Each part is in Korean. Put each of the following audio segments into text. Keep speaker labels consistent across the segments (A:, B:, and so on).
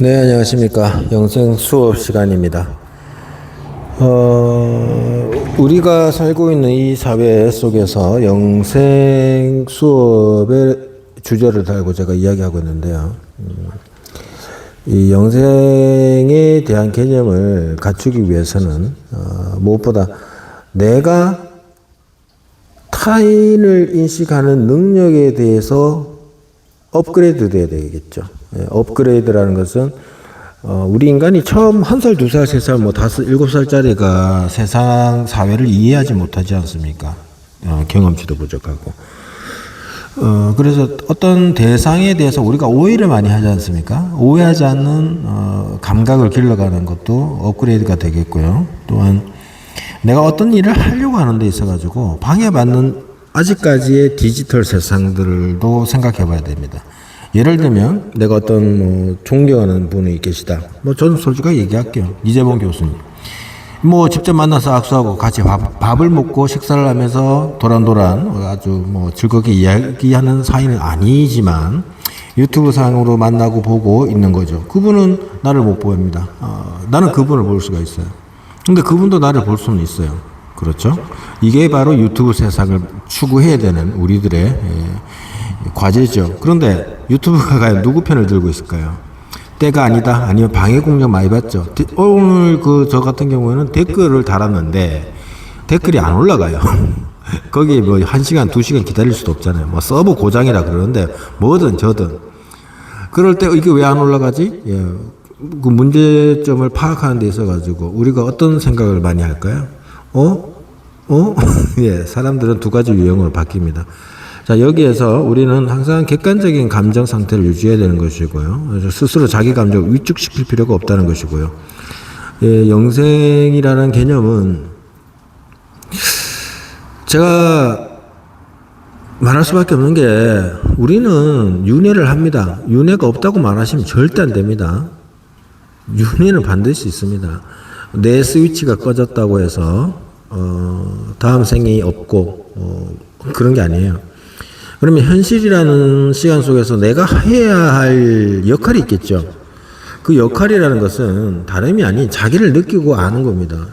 A: 네, 안녕하십니까. 영생 수업 시간입니다. 어, 우리가 살고 있는 이 사회 속에서 영생 수업의 주제를 달고 제가 이야기하고 있는데요. 음, 이 영생에 대한 개념을 갖추기 위해서는 어, 무엇보다 내가 타인을 인식하는 능력에 대해서 업그레이드 돼야 되겠죠. 예, 업그레이드라는 것은 어, 우리 인간이 처음 한 살, 두 살, 세 살, 뭐 다섯, 일곱 살짜리가 세상 사회를 이해하지 못하지 않습니까? 어, 경험치도 부족하고. 어, 그래서 어떤 대상에 대해서 우리가 오해를 많이 하지 않습니까? 오해하지 않는 어, 감각을 길러가는 것도 업그레이드가 되겠고요. 또한 내가 어떤 일을 하려고 하는 데 있어가지고 방해받는 아직까지의 디지털 세상들도 생각해 봐야 됩니다. 예를 들면 내가 어떤 뭐 존경하는 분이 계시다. 뭐 저는 솔직하게 얘기할게요. 이재봉 교수님. 뭐 직접 만나서 악수하고 같이 밥, 밥을 먹고 식사를 하면서 도란도란 아주 뭐 즐겁게 이야기하는 사이는 아니지만 유튜브 상으로 만나고 보고 있는 거죠. 그분은 나를 못 보입니다. 어, 나는 그분을 볼 수가 있어요. 근데 그분도 나를 볼 수는 있어요. 그렇죠? 이게 바로 유튜브 세상을 추구해야 되는 우리들의 예, 과제죠. 그런데 유튜브가 과연 누구 편을 들고 있을까요? 때가 아니다. 아니면 방해 공격 많이 받죠. 디- 오늘 그 저 같은 경우에는 댓글을 달았는데 댓글이 안 올라가요. 거기 뭐한 시간, 두 시간 기다릴 수도 없잖아요. 뭐 서버 고장이라 그러는데 뭐든 저든 그럴 때 이게 왜 안 올라가지? 예. 그 문제점을 파악하는 데 있어 가지고 우리가 어떤 생각을 많이 할까요? 어? 어? 예, 사람들은 두 가지 유형으로 바뀝니다. 자, 여기에서 우리는 항상 객관적인 감정 상태를 유지해야 되는 것이고요. 스스로 자기 감정을 위축시킬 필요가 없다는 것이고요. 예, 영생이라는 개념은 제가 말할 수밖에 없는 게 우리는 윤회를 합니다. 윤회가 없다고 말하시면 절대 안 됩니다. 윤회는 반드시 있습니다. 내 스위치가 꺼졌다고 해서 어, 다음 생이 없고 어, 그런 게 아니에요. 그러면 현실이라는 시간 속에서 내가 해야 할 역할이 있겠죠. 그 역할이라는 것은 다름이 아닌 자기를 느끼고 아는 겁니다.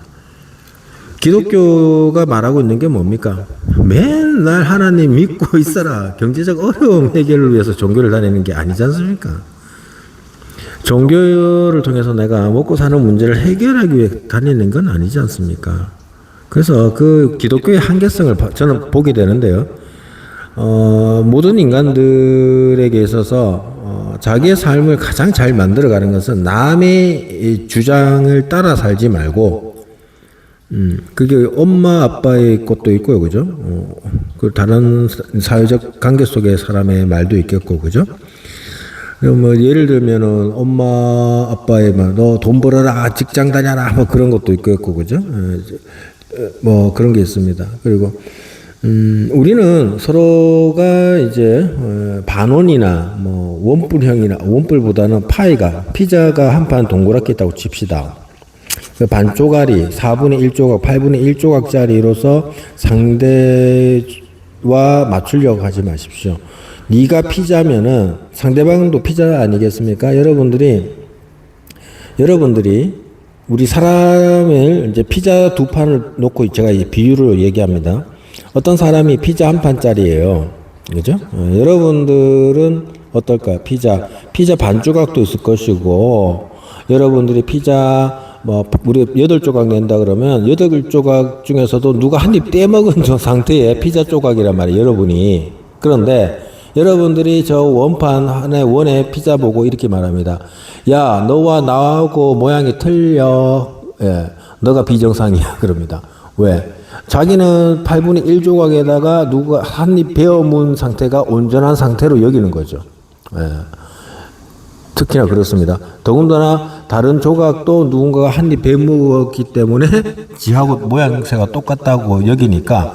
A: 기독교가 말하고 있는 게 뭡니까? 맨날 하나님 믿고 있어라. 경제적 어려움 해결을 위해서 종교를 다니는 게 아니지 않습니까? 종교를 통해서 내가 먹고 사는 문제를 해결하기 위해 다니는 건 아니지 않습니까? 그래서 그 기독교의 한계성을 바- 저는 보게 되는데요. 어, 모든 인간들에게 있어서 어, 자기의 삶을 가장 잘 만들어가는 것은 남의 이 주장을 따라 살지 말고 음, 그게 엄마 아빠의 것도 있고요, 그죠? 어, 그 다른 사- 사회적 관계 속의 사람의 말도 있겠고, 그죠? 뭐 예를 들면은 엄마 아빠의 말, 너 돈 벌어라, 직장 다녀라, 뭐 그런 것도 있겠고, 그죠? 어, 저, 어, 뭐 그런 게 있습니다. 그리고 음, 우리는 서로가 이제 어, 반원이나 뭐 원뿔형이나 원뿔보다는 파이가 피자가 한 판 동그랗게 있다고 칩시다. 그 반조각이 4분의 1조각, 8분의 1조각짜리로서 상대와 맞추려고 하지 마십시오. 네가 피자면은 상대방도 피자 아니겠습니까? 여러분들이 여러분들이 우리 사람을 이제 피자 두 판을 놓고 제가 이 비유를 얘기합니다. 어떤 사람이 피자 한 판짜리예요. 그죠? 어, 여러분들은 어떨까요? 피자 피자 반 조각도 있을 것이고 여러분들이 피자 뭐 우리 여덟 조각 낸다 그러면 여덟 조각 중에서도 누가 한 입 떼먹은 저 상태의 피자 조각이란 말이에요. 여러분이 그런데 여러분들이 저 원판 안에 원의 피자 보고 이렇게 말합니다. 야, 너와 나하고 모양이 틀려. 예, 너가 비정상이야. 그럽니다. 왜? 자기는 8분의 1조각에다가 누가 한 입 베어문 상태가 온전한 상태로 여기는 거죠. 예. 특히나 그렇습니다. 더군다나 다른 조각도 누군가가 한 입 베먹었기 때문에 지하고 모양새가 똑같다고 여기니까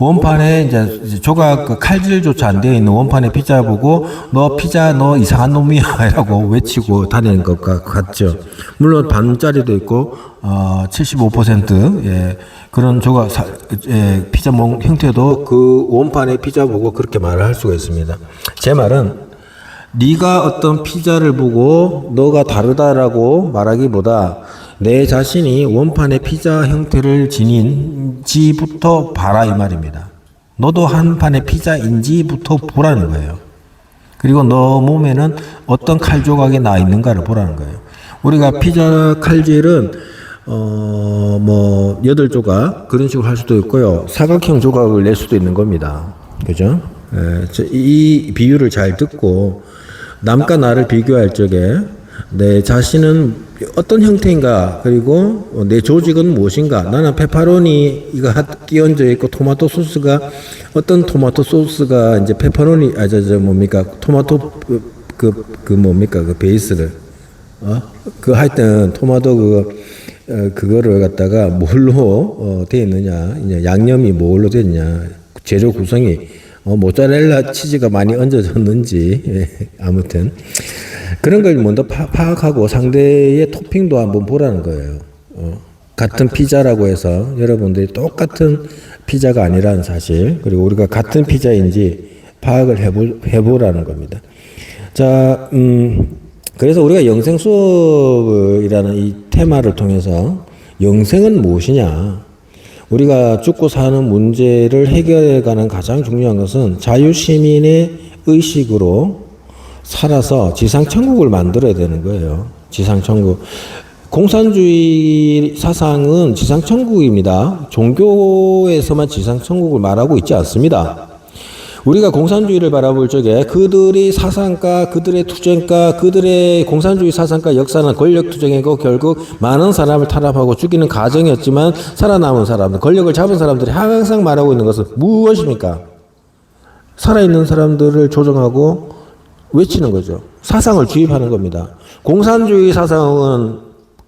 A: 원판에 이제 조각 그 칼질조차 안 되어 있는 원판에 피자 보고 너 피자 너 이상한 놈이야라고 외치고 다니는 것과 같죠. 물론 반짜리도 있고 어 75% 예, 그런 조각 사, 예, 피자 몽 형태도 그 원판의 피자 보고 그렇게 말을 할 수가 있습니다. 제 말은 네가 어떤 피자를 보고 너가 다르다라고 말하기보다 내 자신이 원판의 피자 형태를 지닌지부터 봐라 이 말입니다. 너도 한 판의 피자인지부터 보라는 거예요. 그리고 너 몸에는 어떤 칼 조각이 나 있는가를 보라는 거예요. 우리가 피자 칼질은 어뭐 여덟 조각 그런 식으로 할 수도 있고요. 사각형 조각을 낼 수도 있는 겁니다. 그죠? 예, 저이 비유를 잘 듣고 남과 나를 비교할 적에 내 자신은 어떤 형태인가 그리고 내 조직은 무엇인가. 나는 페퍼로니 이거 끼얹어 있고 토마토 소스가 어떤 토마토 소스가 이제 페퍼로니 아저 저 뭡니까? 토마토 그, 그, 그 뭡니까? 그 베이스를. 어? 그 하여튼 토마토 그거 어, 그거를 갖다가 뭘로 어, 돼 있느냐. 이제 양념이 뭘로 됐냐 재료 구성이 어, 모짜렐라 치즈가 많이 얹어졌는지 예, 아무튼 그런 걸 먼저 파, 파악하고 상대의 토핑도 한번 보라는 거예요. 어, 같은 피자라고 해서 여러분들이 똑같은 피자가 아니라는 사실 그리고 우리가 같은 피자인지 파악을 해보, 해보라는 겁니다. 자, 음, 그래서 우리가 영생 수업이라는 이 테마를 통해서 영생은 무엇이냐? 우리가 죽고 사는 문제를 해결해 가는 가장 중요한 것은 자유시민의 의식으로 살아서 지상천국을 만들어야 되는 거예요. 지상천국. 공산주의 사상은 지상천국입니다. 종교에서만 지상천국을 말하고 있지 않습니다. 우리가 공산주의를 바라볼 적에 그들의 사상가, 그들의 투쟁가, 그들의 공산주의 사상가 역사는 권력 투쟁이고 결국 많은 사람을 탄압하고 죽이는 과정이었지만 살아남은 사람들, 권력을 잡은 사람들이 항상 말하고 있는 것은 무엇입니까? 살아있는 사람들을 조정하고 외치는 거죠. 사상을 주입하는 겁니다. 공산주의 사상은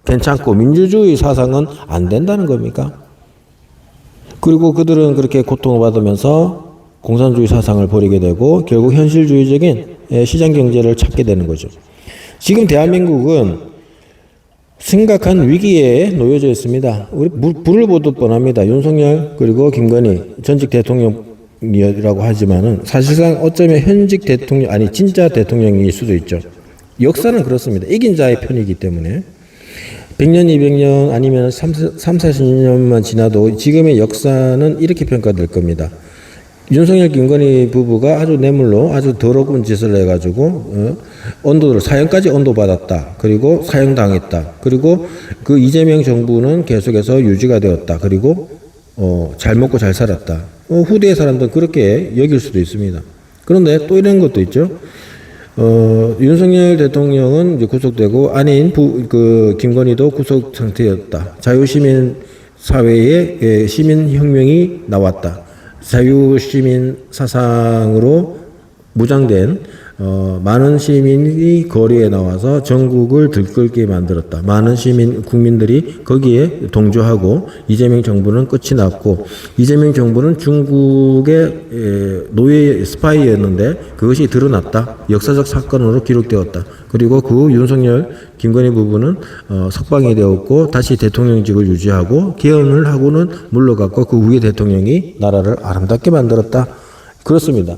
A: 괜찮고 민주주의 사상은 안 된다는 겁니까? 그리고 그들은 그렇게 고통을 받으면서 공산주의 사상을 버리게 되고 결국 현실주의적인 예, 시장 경제를 찾게 되는 거죠. 지금 대한민국은 심각한 위기에 놓여져 있습니다. 우리 물- 불을 보듯 뻔합니다. 윤석열 그리고 김건희 전직 대통령이라고 하지만은 사실상 어쩌면 현직 대통령 아니 진짜 대통령일 수도 있죠. 역사는 그렇습니다. 이긴 자의 편이기 때문에 100년, 200년 아니면 3, 3 40년만 지나도 지금의 역사는 이렇게 평가될 겁니다. 윤석열 김건희 부부가 아주 뇌물로 아주 더러운 짓을 해가지고 어, 언도를 사형까지 언도받았다. 그리고 사형당했다. 그리고 그 이재명 정부는 계속해서 유지가 되었다. 그리고 어, 잘 먹고 잘 살았다. 어, 후대의 사람들은 그렇게 여길 수도 있습니다. 그런데 또 이런 것도 있죠. 어, 윤석열 대통령은 이제 구속되고 아내인 부, 그 김건희도 구속 상태였다. 자유시민 사회에 예, 시민혁명이 나왔다. 자유시민 사상으로 무장된 어, 많은 시민이 거리에 나와서 전국을 들끓게 만들었다. 많은 시민 국민들이 거기에 동조하고 이재명 정부는 끝이 났고 이재명 정부는 중국의 에, 노예 스파이였는데 그것이 드러났다. 역사적 사건으로 기록되었다. 그리고 그 윤석열 김건희 부부는 어, 석방이 되었고 다시 대통령직을 유지하고 개헌을 하고는 물러갔고 그 후에 대통령이 나라를 아름답게 만들었다. 그렇습니다.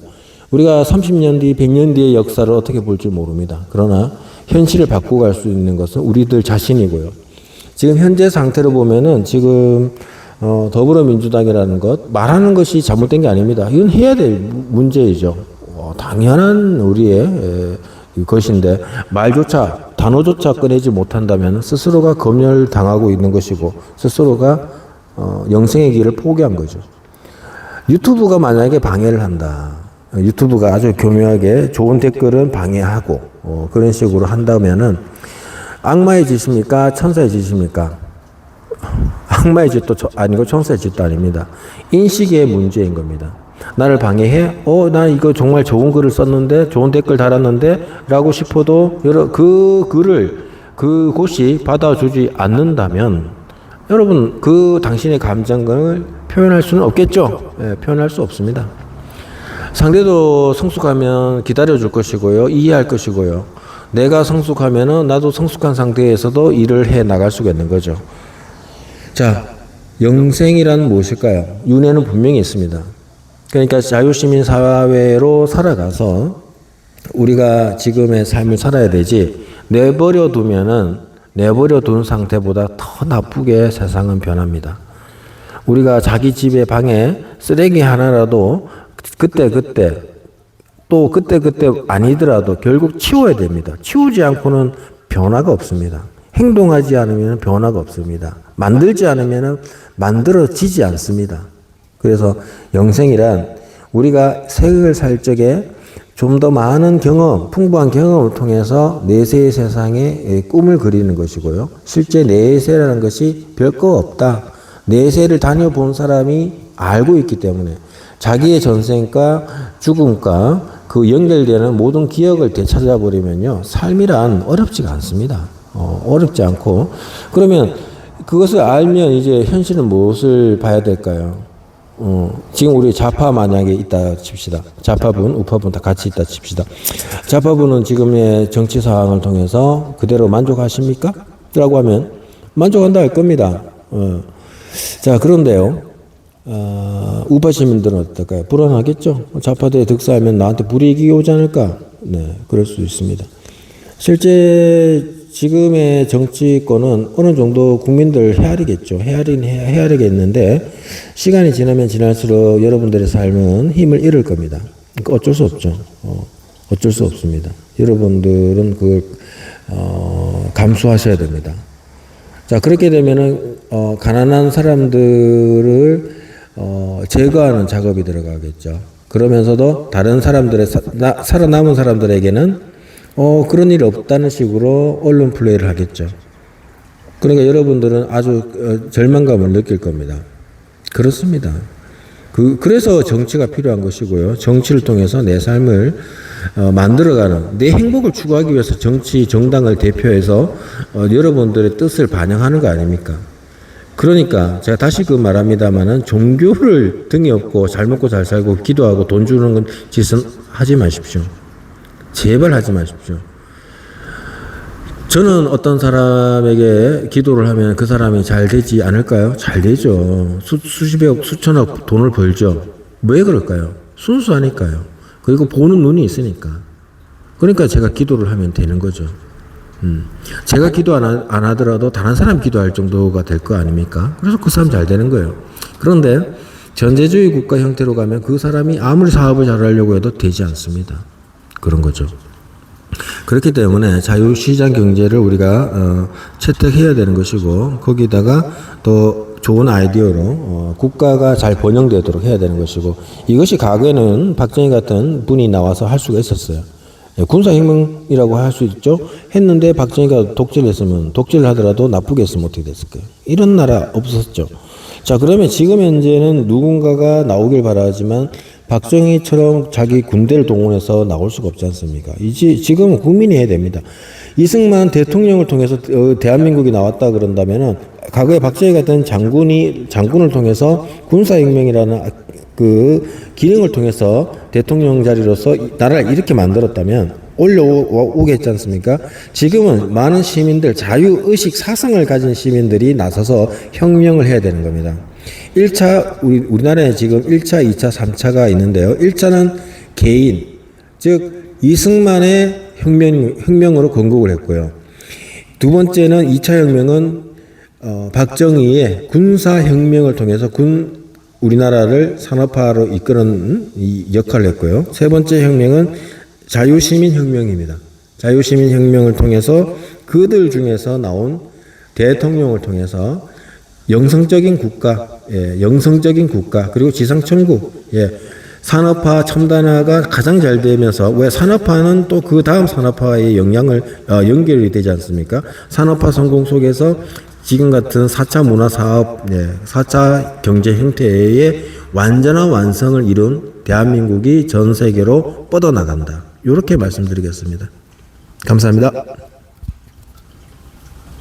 A: 우리가 30년 뒤, 100년 뒤의 역사를 어떻게 볼지 모릅니다. 그러나 현실을 바꾸고 갈수 있는 것은 우리들 자신이고요. 지금 현재 상태로 보면은 지금 어, 더불어민주당이라는 것 말하는 것이 잘못된 게 아닙니다. 이건 해야 될 문제이죠. 어, 당연한 우리의 에, 것인데 말조차 단어조차 꺼내지 못한다면 스스로가 검열 당하고 있는 것이고 스스로가 어, 영생의 길을 포기한 거죠. 유튜브가 만약에 방해를 한다. 어, 유튜브가 아주 교묘하게 좋은 댓글은 방해하고 어, 그런 식으로 한다면은 악마의 짓입니까? 천사의 짓입니까? 악마의 짓도 저- 아니고 천사의 짓도 아닙니다. 인식의 문제인 겁니다. 나를 방해해? 어, 나 이거 정말 좋은 글을 썼는데, 좋은 댓글 달았는데, 라고 싶어도, 여러, 그 글을, 그곳이 받아주지 않는다면, 여러분, 그 당신의 감정을 표현할 수는 없겠죠? 예, 표현할 수 없습니다. 상대도 성숙하면 기다려줄 것이고요. 이해할 것이고요. 내가 성숙하면은 나도 성숙한 상태에서도 일을 해 나갈 수가 있는 거죠. 자, 영생이란 무엇일까요? 윤회는 분명히 있습니다. 그러니까 자유시민 사회로 살아가서 우리가 지금의 삶을 살아야 되지 내버려 두면은 내버려 둔 상태보다 더 나쁘게 세상은 변합니다. 우리가 자기 집의 방에 쓰레기 하나라도 그때 그때 또 그때 그때 아니더라도 결국 치워야 됩니다. 치우지 않고는 변화가 없습니다. 행동하지 않으면 변화가 없습니다. 만들지 않으면 만들어지지 않습니다. 그래서 영생이란 우리가 세을 살 적에 좀 더 많은 경험, 풍부한 경험을 통해서 내세의 세상에 꿈을 그리는 것이고요. 실제 내세라는 것이 별거 없다. 내세를 다녀본 사람이 알고 있기 때문에 자기의 전생과 죽음과 그 연결되는 모든 기억을 되찾아 버리면요. 삶이란 어렵지가 않습니다. 어, 어렵지 않고 그러면 그것을 알면 이제 현실은 무엇을 봐야 될까요? 어, 지금 우리 좌파 만약에 있다 칩시다. 좌파분, 우파분 다 같이 있다 칩시다. 좌파분은 지금의 정치 상황을 통해서 그대로 만족하십니까? 라고 하면 만족한다 할 겁니다. 어. 자, 그런데요. 어, 우파 시민들은 어떨까요? 불안하겠죠? 좌파들이 득세하면 나한테 불이익이 오지 않을까? 네, 그럴 수 있습니다. 실제 지금의 정치권은 어느 정도 국민들 헤아리겠죠. 헤아리는 헤- 헤아리겠는데 시간이 지나면 지날수록 여러분들의 삶은 힘을 잃을 겁니다. 그러니까 어쩔 수 없죠. 어, 어쩔 수 없습니다. 여러분들은 그걸 어, 감수하셔야 됩니다. 자 그렇게 되면은 어, 가난한 사람들을 어, 제거하는 작업이 들어가겠죠. 그러면서도 다른 사람들의 사, 나, 살아남은 사람들에게는 어, 그런 일이 없다는 식으로 언론 플레이를 하겠죠. 그러니까 여러분들은 아주 어, 절망감을 느낄 겁니다. 그렇습니다. 그, 그래서 정치가 필요한 것이고요. 정치를 통해서 내 삶을 어, 만들어가는, 내 행복을 추구하기 위해서 정치, 정당을 대표해서 어, 여러분들의 뜻을 반영하는 거 아닙니까? 그러니까 제가 다시 그 말합니다만은 종교를 등에 업고 잘 먹고 잘 살고 기도하고 돈 주는 건 짓은 하지 마십시오. 제발 하지 마십시오. 저는 어떤 사람에게 기도를 하면 그 사람이 잘 되지 않을까요? 잘 되죠. 수, 수십억, 수천억 돈을 벌죠. 왜 그럴까요? 순수하니까요. 그리고 보는 눈이 있으니까. 그러니까 제가 기도를 하면 되는 거죠. 음. 제가 기도 안, 하, 안 하더라도 다른 사람 기도할 정도가 될 거 아닙니까? 그래서 그 사람 잘 되는 거예요. 그런데 전제주의 국가 형태로 가면 그 사람이 아무리 사업을 잘하려고 해도 되지 않습니다. 그런 거죠. 그렇기 때문에 자유시장 경제를 우리가 어, 채택해야 되는 것이고 거기다가 또 좋은 아이디어로 어, 국가가 잘 번영되도록 해야 되는 것이고 이것이 과거에는 박정희 같은 분이 나와서 할 수가 있었어요. 예, 군사혁명이라고 할 수 있죠. 했는데 박정희가 독재를 했으면 독재를 하더라도 나쁘게 했으면 어떻게 됐을까요? 이런 나라 없었죠. 자 그러면 지금 현재는 누군가가 나오길 바라지만 박정희처럼 자기 군대를 동원해서 나올 수가 없지 않습니까? 이제 지금은 국민이 해야 됩니다. 이승만 대통령을 통해서 어, 대한민국이 나왔다 그런다면은 과거에 박정희 같은 장군이 장군을 통해서 군사혁명이라는 그 기능을 통해서 대통령 자리로서 이 나라를 이렇게 만들었다면 올려오겠지 않습니까? 지금은 많은 시민들, 자유의식 사상을 가진 시민들이 나서서 혁명을 해야 되는 겁니다. 1차, 우리, 우리나라에 지금 1차, 2차, 3차가 있는데요. 1차는 개인, 즉, 이승만의 혁명, 혁명으로 건국을 했고요. 두 번째는 2차 혁명은 어, 박정희의 군사혁명을 통해서 군 우리나라를 산업화로 이끄는 이 역할을 했고요. 세 번째 혁명은 자유시민혁명입니다. 자유시민혁명을 통해서 그들 중에서 나온 대통령을 통해서 영성적인 국가, 예, 영성적인 국가, 그리고 지상천국, 예, 산업화, 첨단화가 가장 잘 되면서 왜 산업화는 또 그 다음 산업화의 영향을 어, 연결이 되지 않습니까? 산업화 성공 속에서 지금 같은 4차 문화 사업, 예, 4차 경제 형태의 완전한 완성을 이룬 대한민국이 전 세계로 뻗어나간다. 이렇게 말씀드리겠습니다. 감사합니다.